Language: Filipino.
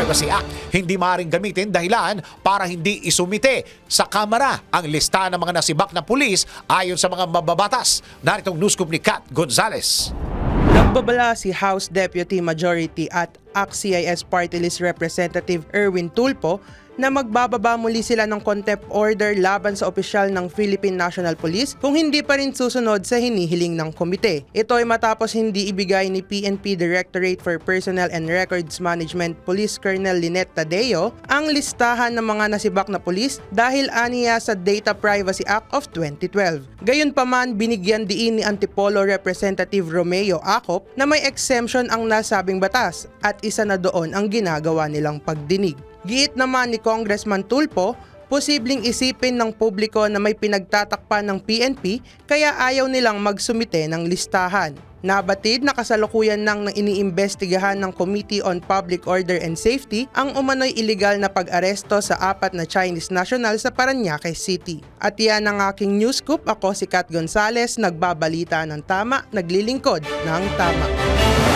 Privacy Act hindi maaaring gamitin dahilan para hindi isumite sa Kamara ang lista ng mga nasibak na pulis ayon sa mga mababatas. Naritong news ni Kat Gonzales. Nagbabala si House Deputy Majority at ACT-CIS Party List Representative Erwin Tulpo na magbababa muli sila ng contempt order laban sa opisyal ng Philippine National Police kung hindi pa rin susunod sa hinihiling ng komite. Ito ay matapos hindi ibigay ni PNP Directorate for Personnel and Records Management Police Colonel Lynette Tadeo ang listahan ng mga nasibak na pulis dahil aniya sa Data Privacy Act of 2012. Gayunpaman, binigyan diin ni Antipolo Representative Romeo Acop na may exemption ang nasabing batas at isa na doon ang ginagawa nilang pagdinig. Giit naman ni Congressman Tulpo, posibleng isipin ng publiko na may pinagtatakpan ng PNP kaya ayaw nilang magsumite ng listahan. Nabatid na kasalukuyan nang iniimbestigahan ng Committee on Public Order and Safety ang umano'y illegal na pag-aresto sa apat na Chinese national sa Paranaque City. At yan ang aking news scoop. Ako si Kat Gonzales, nagbabalita ng tama, naglilingkod ng tama.